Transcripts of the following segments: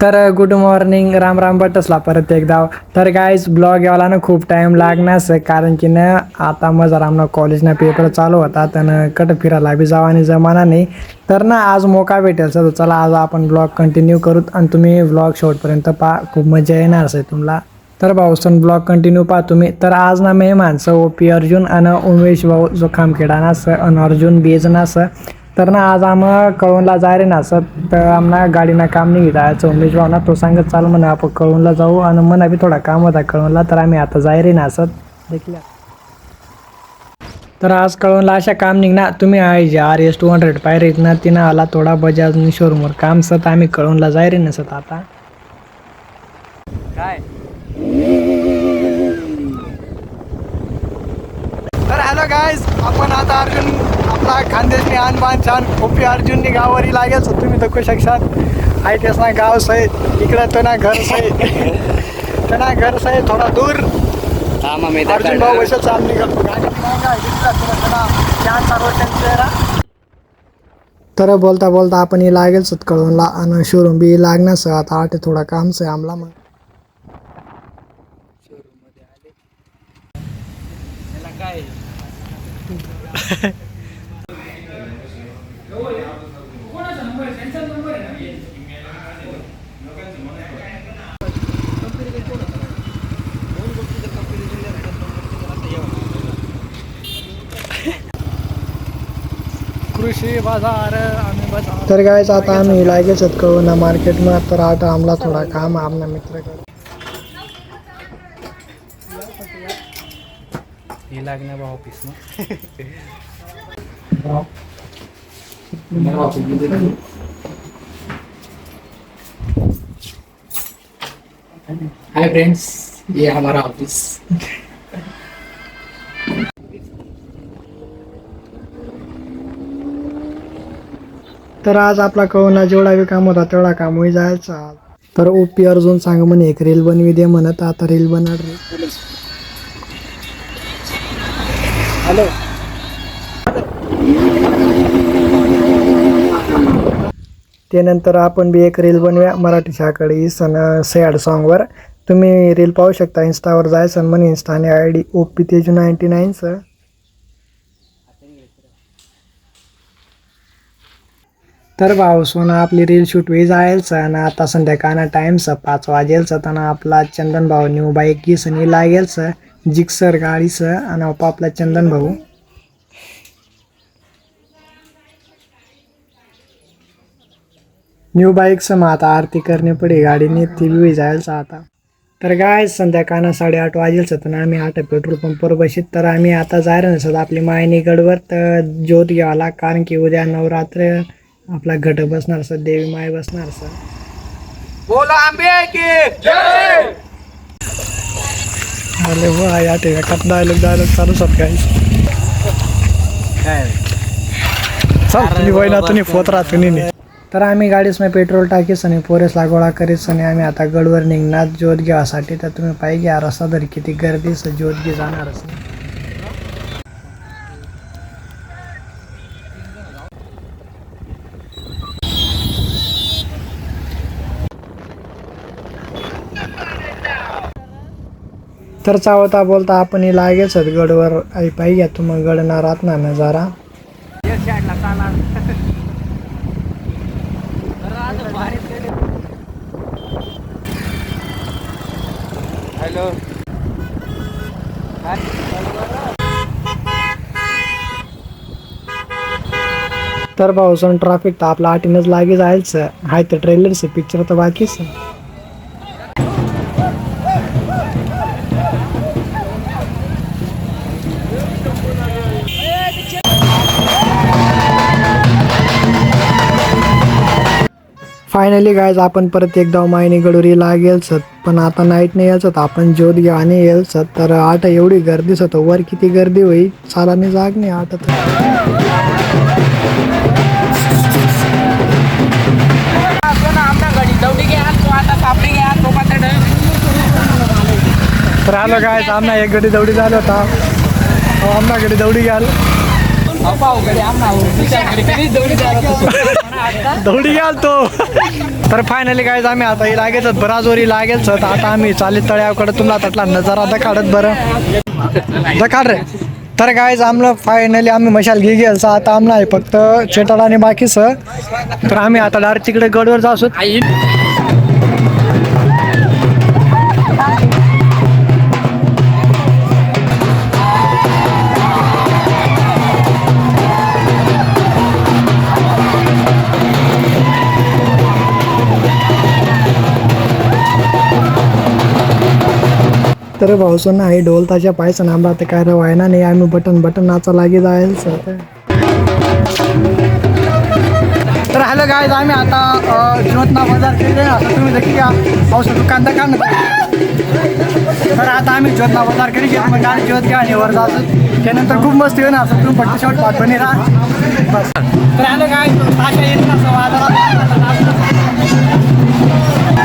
तर good morning Ram Ram बटसला परत एकदा. तर गाईज ब्लॉग यावाला ना खूप टाईम लागणार कारण की ना आता मजा आमना कॉलेजना पेपर चालू होता. तर कट फिरायला बी जावा आणि जमाना नाही. तर ना आज मोका भेटेल. सर चला आज आपण ब्लॉग कंटिन्यू करू आणि तुम्ही ब्लॉग शेवटपर्यंत पहा. खूप मजा येणार आहे तुम्हाला तर भाऊ सण ब्लॉग कंटिन्यू पहा तुम्ही. तर आज ना मेहमानचं ओ पी अर्जुन आणि उमेश भाऊ जो खामखेडा नास आणि अर्जुन बेज नास तर ना आज आम कळवणला जाय रे ना सर. तर आमना गाडीना काम नाही जायचं उमेश भाऊ ना तो सांगत चाल म्हणा आपण कळवणला जाऊ. आणि म्हणा बी थोडा काम होता कळवणला तर आम्ही आता जाय रे ना सर. देखील. तर आज कळवणला अशा काम निघणार तुम्ही आहे जे आर एस टू हंड्रेड पायरे ना तिनं आला थोडा बजाज शोरूमवर काम सत आम्ही कळवणला जाय रे ना सत आता. काय? तर हॅलो गायज आपण आता अर्जुन आपला खानदेशनी आणबान छान खोपी अर्जुननी गावावरी लागेल. तर तुम्ही दखू शकशात आहे तेच ना गाव सही इकडं तो ना घर सही तो ना घर सही थोडा दूर. अर्जुन भाऊ वैसे चाल निघतो चेहरा तर बोलता बोलता आपण ही लागेल सत कळवणला आणि शोरूम बी लागणार सर आता आठ थोडा काम से आमला मग. काय? कृषी बाजार आम्ही बाजार तर काय आता आम्ही लागेच कळवना मार्केटમાં तर आता आमला थोडा काम आमना मित्राकडे हे लागणार बा ऑफिस हाय फ्रेंड्स ये हमारा ऑफिस तर आज आपला कळवना जेवढा बी काम होता तेवढा काम होई जायचा. तर ओपी अर्जुन सांग म्हणे एक रील बनवी दे म्हणत आता रील बनणार रे हॅलो. त्यानंतर आपण बी एक रील बनवूया मराठी शाकडे सन सॅड सॉन्गवर तुम्ही रील पाहू शकता इन्स्टावर जायचं म्हणे इन्स्टाने I D O P Teju ninety nine तर भाऊ सोना आपली रील शूट वे जायचं आणि आता संध्याकाळना टाईमचं पाच वाजेलचं तर आपला चंदन भाऊ न्यू बाईक घिसनी लागेलचं जिक्सर गाडीचं आणि आपा आपला चंदन भाऊ. न्यू बाईकचं मग आता आरती करणे पडे गाडीने ती बी जायचं आता. तर काय संध्याकाळनं साडेआठ वाजेलच तर आम्ही आठ पेट्रोल पंपवर बशीत तर आम्ही आता जायला नसत आपली मायनी गडवर तर ज्योत घ्यावाला कारण की उद्या नवरात्र आपला घट बसणार सर देवी माय बसणार सर बोला आंबे की. जय! अरे वा या ठिकाणी डायलॉग डायलॉग चालू सत काय? चल तुम्ही वय तुम्ही फोत राहा तुम्ही तर आम्ही गाडीसमध्ये पेट्रोल टाकीस आणि पोरेसला गोळा करीस आणि आम्ही आता गडवर निघणार ज्योत घ्यासाठी तर तुम्ही पाहिजे घ्या रस्ता तरी किती गर्दीच ज्योत घे जाणारच. तर चावता बोलता आपण हे लागेच गडवर आई पाहिजे तुम्ही गडना राहत ना नजारा हॅलो. तर पावसानं ट्रॅफिक तर आपला आठीनच लागे जायचं. हाय तर ट्रेलरचं पिक्चर तर बाकीच. फायनली गायज आपण परत एकदा मायनी गडोरी लागेल पण आता नाईट नाही यायचं तर आपण ज्योत घ्या आणि येईल तर आठ एवढी गर्दीच होतं वर किती गर्दी होई? चालाने जाग नाही आठ तर. आलो काय आमना एक गडी दौडी झालो होता. अहो, आमना गडी दौडी घ्याल दौडी घ्याल तो तर फायनली काय आम्ही आता ही लागेच बराजोरी लागेल तर आता आम्ही चालीत तळ्याकडे तुला तटला नजारा दखाडत बरं. दखाड रे. तर काय आमलं फायनली आम्ही मशाल घे गेल आता आमला आहे. फक्त चेटाळ आणि बाकीचं तर आम्ही आता डायरेक्ट तिकडे गडवर जाऊ तर भाऊसून आहे ढोल ताच्या पायस नांबा ते काय व्हायना नाही आम्ही बटन बटन नाचा लागे जायल सर. तर हॅलो गायज आम्ही आता अ, ज्योतना बाजार केले आता तुम्ही देखील या. पाऊस दुकान का तर आता आम्ही ज्योतना बाजार केली की आम्ही गाडी ज्योत घ्या आणि वर जातो त्यानंतर खूप मस्त येऊन असं तुम्ही फक्त शेवट पाठ बनी राहा बस. तर हॅलो काय ताशा येत ना हो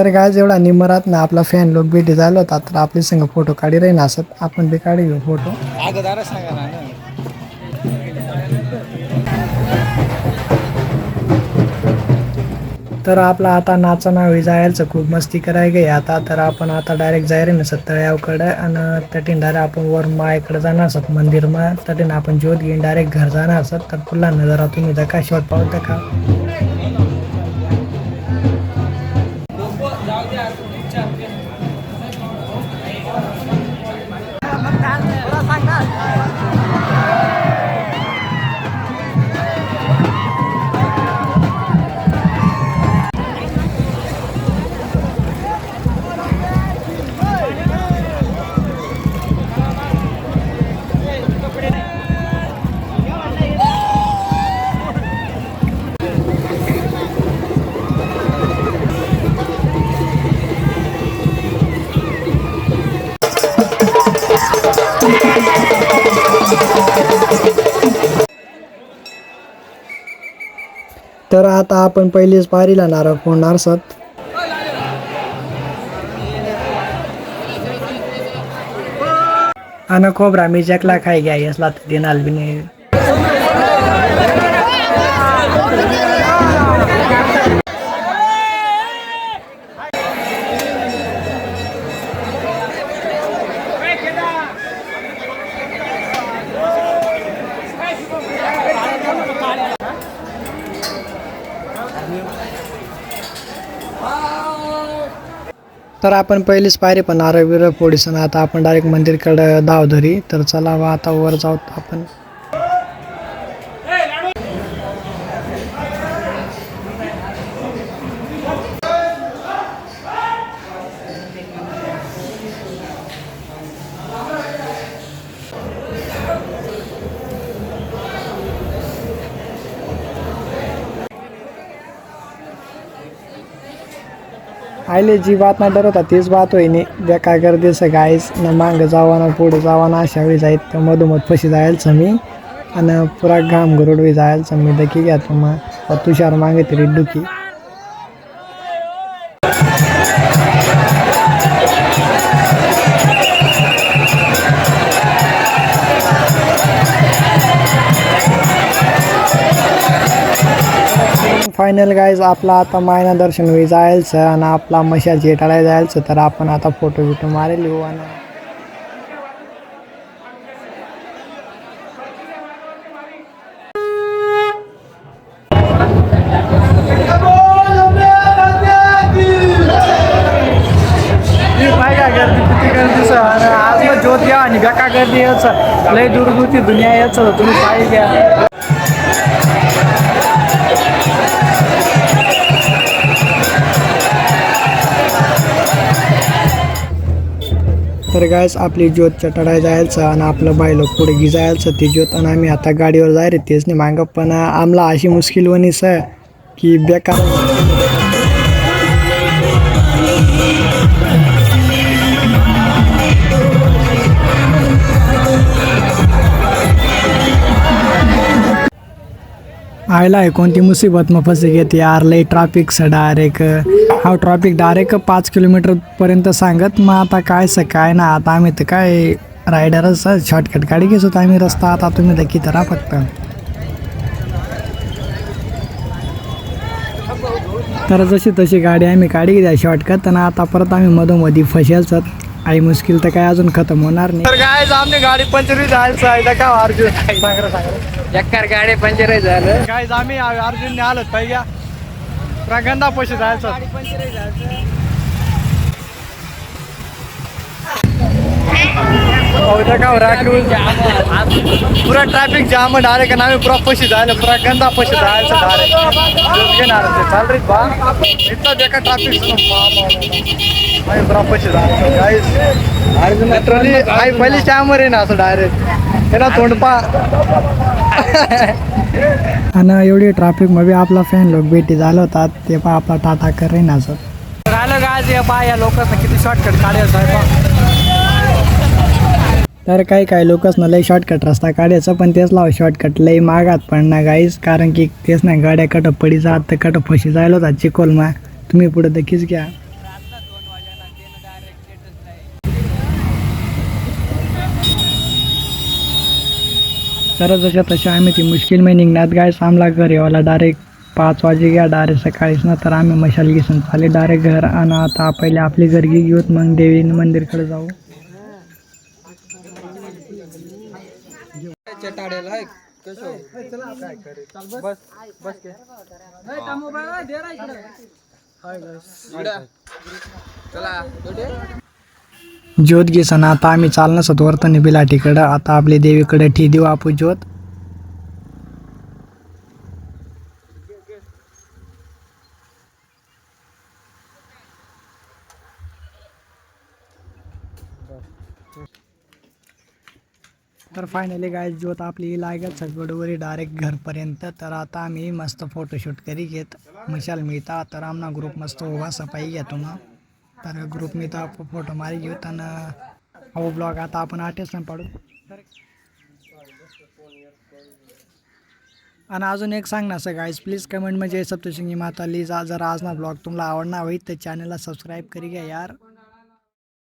तर काय जेवढा निमरात ना आपला फॅन लोक भेटी झाला होता तर आपले संग फोटो काढी राही ना असत. आपण बी काढी घेऊ फोटो तर आपला आता नाचना होई जायचं खूप मस्ती करायला गे आता. तर आपण आता डायरेक्ट जायरे ना सत्तळ्याकडे आणि तटीन डायरेक्ट आपण वर मायकडे जाणार असत मंदिर मा तटीन आपण ज्योत घेऊन डायरेक्ट घर जाणार असत तर पुन्हा नजरा तुम्ही धका शेवट पाहू का? तर आता आपण पहिलेच पारीला नारळ फोडणार सत आणि खोबरा मी जकला खाय घ्या असला तर देणार बी नाही. तर आपण पहिलीच पायरी पण नारळ बिरळ फोडीसन. आता आपण डायरेक्ट मंदिरकडं धाव धरी. तर चला वा आता वर जाऊ आपण. आईले जी बात ना डरवता तीच बात होई नाही बेकार गर्दी सगळं गाईस न मांग जावा ना पुढे जावा ना अशा वेळी जाईत. तर मधोमध पशी जायचं मी. आणि पुरा घाम गरुडवी जायचं मी. दकी घ्या मग तुषार मागे तरी डुकी. फायनल गाईज आपला आता मायना दर्शन होई जायचं आणि आपला मशा जेटाळा जायचं तर आपण आता फोटो बिटो मारेल येऊ आणि काय गर्दी गर्दी आज मग ज्योत घ्या आणि बेका गर्दी यायचं लय दुर्गुती दुनिया यायचं तुम्ही पाहिजे तर गायस आपली ज्योत चटाडाय जायचं आणि आपलं बायलो पुढे गी जायचं. ती ज्योत आणि आम्ही आता गाडीवर जाय रे तेच नाही मागं. पण आमला अशी मुश्किल वनीस आहे की बेकार आयला आहे कोणती मुसीबत मग फसे घेते यार लई ट्रॅफिकचं डायरेक्ट हा ट्रॉफिक डायरेक्ट पाच किलोमीटरपर्यंत सांगत मग आता काय स काय ना आता आम्ही तर काय रायडरच शॉर्टकट गाडी घेत होतो आम्ही रस्ता आता तुम्ही तर किती फक्त. तर जशी तशी गाडी आम्ही काढी घेतल्या शॉर्टकट आणि आता परत आम्ही मधोमधी फसेलच. आई मुश्किल तर काय अजून खतम होणार नाही. तर काय आमची गाडी पंचवीस जायचं आहे का अर्जुन सांगा सांगा. चक्कर गाडी पंचर झालं. काय आम्ही अर्जुनने आलो. पाहिजे प्रगंधा पैसे जायचं. हो पुरा ट्रॅफिक जाम डायरेक्ट आणि आम्ही पुरा पैसे जायला पुरा गंदा पैसे जायचं डायरेक्ट चाल रे बा. इतका बेका ट्रॅफिक आम्ही पुरा पैसे जायचं. गाईस लिटरली आई पहिली श्यामर आहे ना असं डायरेक्ट हे ना तोंडपा आणि एवढी ट्रॅफिकमध्ये आपला फॅन लोक भेटी झालं होता ते पा आपला टाटा करे ना सर. राहिलं गाज या पा या लोकांना किती शॉर्टकट काढायचं आहे पहा. तर काही काही लोकच लई शॉर्टकट रस्ता काढायचा पण तेच लाव शॉर्टकट लई मागात पडणार गाईस कारण की तेच नाही गाड्या कट पडी जात तर कट फशी जायला होता चिकोलमा तुम्ही पुढे देखीच घ्या तर जशा तशा आम्ही ती मुश्किल मी निघण्यात गाय सामला घर येवाला डायरेक्ट पाच वाजे घ्या डायरेक्ट सकाळीच ना तर आम्ही मशाल घेसून चाले डायरेक्ट घर. आणि आता पहिले आपली घरगी घेऊत मग देवी मंदिरकडे जाऊ. ज्योत घेसन आता आम्ही चालणं सत वर्तनी बिलाटीकडं. आता आपली देवीकडे ठी देऊ आपू ज्योत. तर फायनली गाय ज्योत आपली लागत सगळवरी डायरेक्ट घरपर्यंत. तर आता आम्ही मस्त फोटोशूट करी घेत. मशाल मिळता. तर आमना ग्रुप मस्त उभा सफाई घेतो मग. तर ग्रुप मी तर फोटो मारी घेऊ आणि हो ब्लॉग आता आपण आठच नाही पाडू. आणि अजून एक सांग ना सर गाईज प्लीज कमेंट म्हणजे सप्तशिंगी माता लिजा जर आज ना ब्लॉग तुम्हाला आवडणार होईल तर चॅनलला सबस्क्राईब करी घ्या यार.